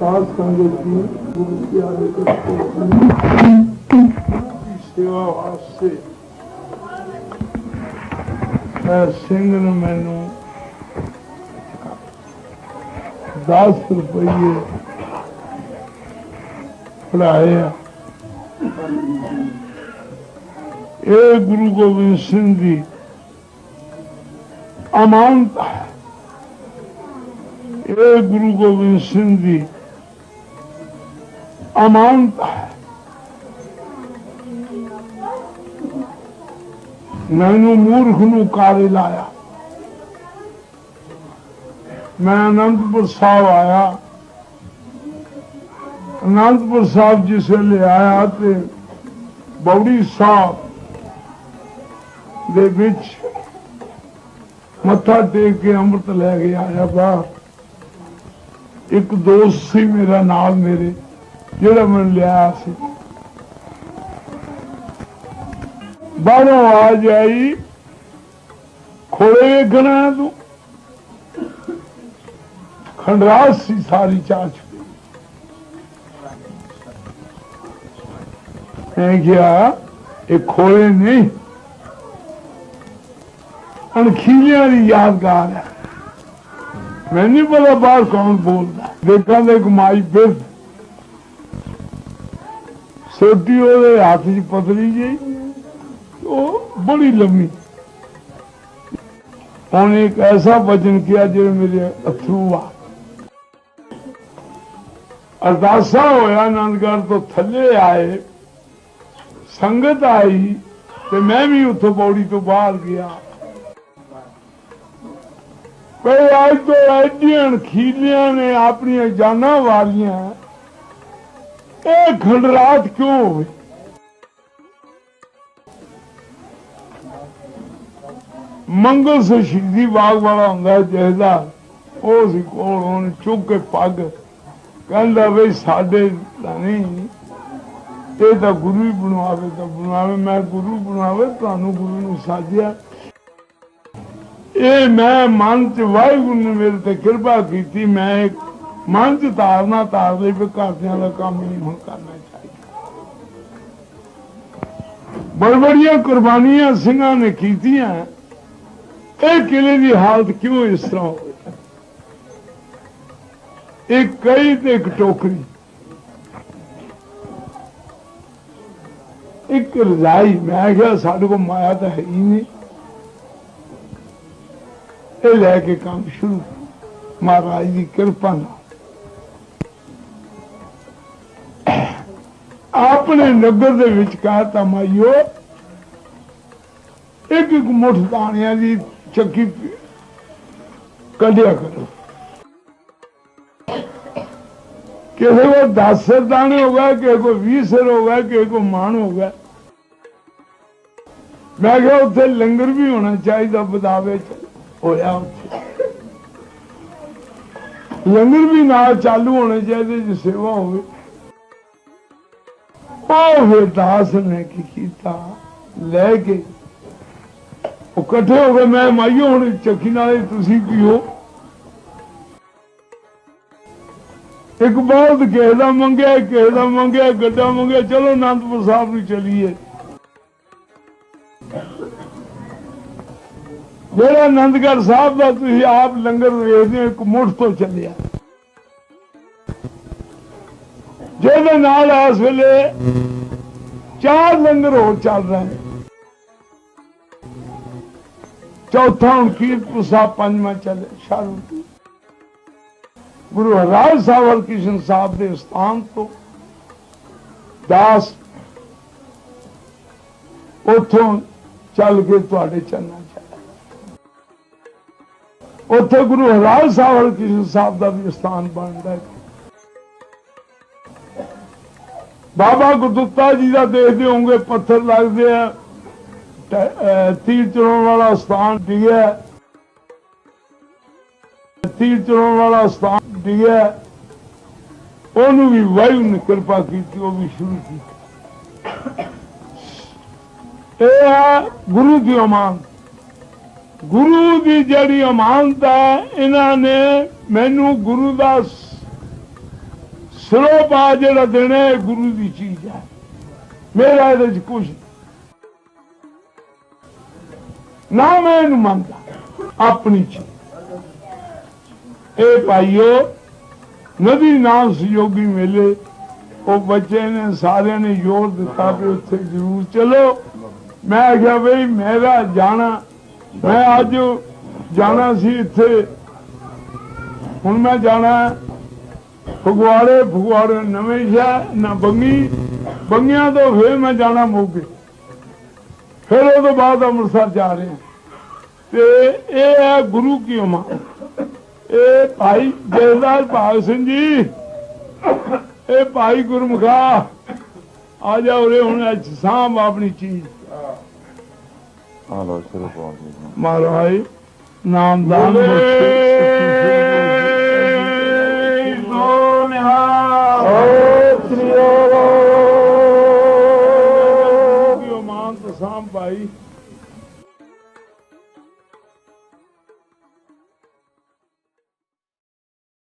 ਸਾਧ ਸੰਗਤ ਜੀ ਗੁਰੂ ਪਿਆਰੇ ਦੀ ਸੇਵਾ ਵਾਸਤੇ ਮੈਂ ਸਿੰਘ ਨੇ ਮੈਨੂੰ 10 ਰੁਪਏ ਫੜਾਏ ਆ। ਇਹ ਗੁਰੂ ਗੋਬਿੰਦ ਸਿੰਘ ਜੀ ਅਮਾਨਤ ਇਹ ਗੁਰੂ ਗੋਬਿੰਦ ਸਿੰਘ ਜੀ ਅਮਾਨਤ ਹੈ ਮੈਨੂੰ ਮੂਰਖ ਨੂੰ ਕਾਲੇ ਲਾਇਆ? ਮੈਂ ਅਨੰਦਪੁਰ ਸਾਹਿਬ ਆਇਆ। ਅਨੰਦਪੁਰ ਸਾਹਿਬ ਜਿਸ ਵੇਲੇ ਆਇਆ ਤੇ ਬੌੜੀ ਸਾਹਿਬ ਦੇ ਵਿੱਚ ਮੱਥਾ ਟੇਕ ਕੇ ਅੰਮ੍ਰਿਤ ਲੈ ਕੇ ਆਇਆ ਬਾਹਰ। ਇੱਕ ਦੋਸਤ ਸੀ ਮੇਰਾ ਨਾਲ ਮੇਰੇ। ਜਿਹੜਾ ਮੈਨੂੰ ਲਿਆ ਸੀ ਬਾਹਰੋਂ ਆਵਾਜ਼ ਆਈ ਖੋਲੇ ਵੇਖਣਾ ਤੂੰ ਖੰਡਰਾਸ ਸੀ ਸਾਰੀ ਚਾਚ ਮੈਂ ਕਿਹਾ ਇਹ ਖੋਲੇ ਨਹੀਂ ਅਣਖੀਲਿਆਂ ਦੀ ਯਾਦਗਾਰ ਹੈ ਮੈਨੂੰ ਨਹੀਂ ਪਤਾ ਬਾਹਰ ਕੌਣ ਬੋਲਦਾ ਦੇਖਾਂ ਦੇ ਕਮਾਈ ਫਿਰ ਸੋਟੀ ਉਹਦੇ ਹੱਥ 'ਚ ਪਤਲੀ ਜੀ, ਉਹ ਬੜੀ ਲੰਮੀ। ਉਹਨੇ ਇੱਕ ਐਸਾ ਵਚਨ ਕਿਹਾ ਜਿਹੜਾ ਮੇਰੇ ਅਥਰੂ ਆ। ਅਰਦਾਸਾ ਹੋਇਆ ਆਨੰਦਗੜ੍ਹ ਤੋਂ ਥੱਲੇ ਆਏ, ਸੰਗਤ ਆਈ ਤੇ ਮੈਂ ਵੀ ਉੱਥੋਂ ਬੌੜੀ ਤੋਂ ਬਾਹਰ ਗਿਆ। ਕੋਈ ਅੱਜ ਤੋਂ ਐਡੀਆਂ ਖੀਲੀਆਂ ਨੇ ਆਪਣੀਆਂ ਜਾਨਾਂ ਵਾਲੀਆਂ ਇਹ ਖੰਡਰਾਤ ਕਿਉਂ ਹੋਵੇ? ਮੰਗਲ ਸੇ ਬਾਗ ਵਾਲਾ ਹੁੰਦਾ ਜਿਹਦਾ ਉਹ ਸੀ ਕੋਲ, ਉਹਨੇ ਚੁੱਕ ਕੇ ਪੱਗ। ਕਹਿੰਦਾ ਵੀ ਸਾਡੇ ਤਾਂ ਨਹੀਂ, ਇਹ ਤਾਂ ਗੁਰੂ ਹੀ ਬਣਾਵੇ ਤਾਂ ਬਣਾਵੇ ਮੈਂ ਗੁਰੂ ਬਣਾਵੇ, ਤੁਹਾਨੂੰ ਗੁਰੂ ਨੂੰ ਸਾਜਿਆ। ਇਹ ਮੈਂ ਮਨ ਚ ਵਾਹਿਗੁਰੂ ਨੇ ਮੇਰੇ ਤੇ ਕਿਰਪਾ ਕੀਤੀ, ਮੈਂ ਇੱਕ ਮਨ ਚ ਧਾਰਨਾ ਧਾਰਦੇ ਵੀ ਘਰਦਿਆਂ ਦਾ ਕੰਮ ਨਹੀਂ ਹੁਣ ਕਰਨਾ ਚਾਹੀਦਾ। ਬੜਬੜੀਆਂ ਕੁਰਬਾਨੀਆਂ ਸਿੰਘਾਂ ਨੇ ਕੀਤੀਆਂ। ਇਹ ਕਿਲੇ ਦੀ ਹਾਲਤ ਕਿਉਂ ਇਸ ਤਰ੍ਹਾਂ ਹੋਈ ਇੱਕ ਕਈ ਤੇ ਇੱਕ ਟੋਕਰੀ। ਇੱਕ ਰਜ਼ਾਈ, ਮੈਂ ਕਿਹਾ ਸਾਡੇ ਕੋਲ ਮਾਇਆ ਤਾਂ ਹੈ ਹੀ ਨਹੀਂ। ਇਹ ਲੈ ਕੇ ਕੰਮ ਸ਼ੁਰੂ। ਮਹਾਰਾਜ ਦੀ ਕਿਰਪਾ ਨਾਲ। ਆਪਣੇ ਨਗਰ ਦੇ ਵਿਚਕਾਰ ਕਹਤਾ ਮਾਈਓ, ਇੱਕ ਇੱਕ ਮੁੱਠ ਦਾਣਿਆਂ ਦੀ ਚੱਕੀ ਕੱਢਿਆ ਕਰੋ। ਕਿਸੇ ਕੋ 10 ਸਿਰ ਦਾਣੇ ਹੋ ਗਏ, ਕਿਸੇ ਕੋ 20 ਸਿਰ ਹੋ ਗਏ, ਕਿਸੇ ਕੋ ਮਾਣ ਹੋ ਗਿਆ ਮੈਂ ਕਿਹਾ ਉੱਥੇ ਲੰਗਰ ਵੀ ਹੋਣਾ ਚਾਹੀਦਾ, ਬਦਾਵੇ ਚ ਹੋਇਆ ਉੱਥੇ। ਲੰਗਰ ਵੀ ਨਾਲ ਚਾਲੂ ਹੋਣੇ ਚਾਹੀਦੇ, ਜੇ ਸੇਵਾ ਹੋਵੇ। ਉਹ ਫਿਰ ਦਾਸ ਨੇ ਕੀ ਕੀਤਾ? ਲੈ ਕੇ। ਉਹ ਇਕੱਠੇ ਹੋ ਗਏ, ਮੈਂ ਮਾਈਓ ਹੁਣ ਚੱਕੀ ਨਾਲੇ ਤੁਸੀਂ ਪੀਓ ਇੱਕ ਬਹੁਤ ਕਿਸੇ ਦਾ ਮੰਗਿਆ, ਕਿਸੇ ਦਾ ਮੰਗਿਆ, ਗੱਡਾ ਮੰਗਿਆ, ਚਲੋ ਅਨੰਦਪੁਰ ਸਾਹਿਬ ਨੂੰ ਚਲੀਏ। ਜਿਹੜਾ ਆਨੰਦਗੜ੍ਹ ਸਾਹਿਬ ਦਾ ਤੁਸੀਂ ਆਪ ਲੰਗਰ ਵੇਖਦੇ ਹੋ, ਇੱਕ ਮੁੱਠ ਤੋਂ ਚੱਲਿਆ। ਜਿਹਦੇ ਨਾਲ ਇਸ ਵੇਲੇ ਚਾਰ ਲੰਗਰ ਹੋਰ ਚੱਲ ਰਹੇ ਨੇ। ਚੌਥਾ ਹੁਣ ਕੀਰਤਪੁਰ ਸਾਹਿਬ, ਪੰਜਵਾਂ ਚੱਲੇ ਸ਼ਾਰੂ ਗੁਰੂ ਹਰਾਜ ਸਾਹਿਬ ਹਰਕ੍ਰਿਸ਼ਨ ਸਾਹਿਬ ਦੇ ਸਥਾਨ ਤੋਂ ਦਾਸ ਉਥੋਂ ਚੱਲ ਕੇ ਤੁਹਾਡੇ ਚੰਨਾ ਚੱਲ ਉੱਥੇ ਗੁਰੂ ਹਰਾਜ ਸਾਹਿਬ ਹਰਕ੍ਰਿਸ਼ਨ ਸਾਹਿਬ ਦਾ ਵੀ ਸਥਾਨ ਬਣਦਾ ਹੈ। ਬਾਬਾ ਗੁਰਦੁੱਤਾ ਜੀ ਦਾ ਦੇਖਦੇ ਹੋਵੋਗੇ, ਪੱਥਰ ਲੱਗਦੇ ਆ। ਤੀਰ ਚੜਾਉਣ ਵਾਲਾ ਸਥਾਨ ਡਿਗਿਆ ਤੀਰ ਚੜਾਉਣ ਵਾਲਾ ਸਥਾਨ ਡਿਗਿਆ ਉਹਨੂੰ ਵੀ ਵਾਯੂ ਨੇ ਕਿਰਪਾ ਕੀਤੀ, ਉਹ ਵੀ ਸ਼ੁਰੂ ਕੀਤੀ। ਇਹ ਆ ਗੁਰੂ ਦੀ ਅਮਾਨ ਗੁਰੂ ਦੀ ਜਿਹੜੀ ਅਮਾਨਤ ਹੈ, ਇਹਨਾਂ ਨੇ ਮੈਨੂੰ ਗੁਰੂ ਦਾ ਸਰੋਪਾ ਜਿਹੜਾ ਦੇਣਾ ਇਹ ਗੁਰੂ ਦੀ ਚੀਜ਼ ਹੈ। ਮੇਰਾ ਇਹਦੇ ਚ ਕੁਝ ਨਾ ਮੈਂ ਇਹਨੂੰ ਮੰਨਦਾ, ਆਪਣੀ ਚੀਜ਼। ਇਹ ਭਾਈਓ, ਨਦੀ ਨਾਮ ਸਯੋਗੀ ਮੇਲੇ, ਉਹ ਬੱਚੇ ਨੇ, ਸਾਰਿਆਂ ਨੇ ਜ਼ੋਰ ਦਿੱਤਾ ਵੀ ਉੱਥੇ ਜ਼ਰੂਰ ਚਲੋ। ਮੈਂ ਕਿਹਾ ਬਈ, ਮੇਰਾ ਜਾਣਾ, ਮੈਂ ਅੱਜ ਜਾਣਾ ਸੀ ਇੱਥੇ। ਹੁਣ ਮੈਂ ਜਾਣਾ ਫਗਵਾੜੇ ਫਗਵਾੜੇ ਨਵੇਂ ਸ਼ਹਿਰ ਨਾ ਬੰਗੀ। ਬੰਗਿਆਂ ਤੋਂ ਫਿਰ ਮੈਂ ਜਾਣਾ ਮੋਗੇ। ਫਿਰ ਉਹ ਤੋਂ ਬਾਅਦ ਅੰਮ੍ਰਿਤਸਰ ਜਾ ਰਹੇ ਤੇ ਇਹ ਹੈ ਗੁਰੂ ਕੀ ਉਮਾ। ਇਹ ਭਾਈ ਜੈਦਾਰ ਭਾਗ ਸਿੰਘ ਜੀ। ਇਹ ਭਾਈ ਗੁਰਮੁਖਾ। ਆ ਜਾ ਉਰੇ ਹੁਣ ਅੱਜ ਸਾਂਭ ਆਪਣੀ ਚੀਜ਼। ਆ ਲੋ ਸ਼ੁਰੂ ਗਏ ਮਹਾਰਾਜ ਨਾਮਦਾਨ ਬਖਸ਼ੇ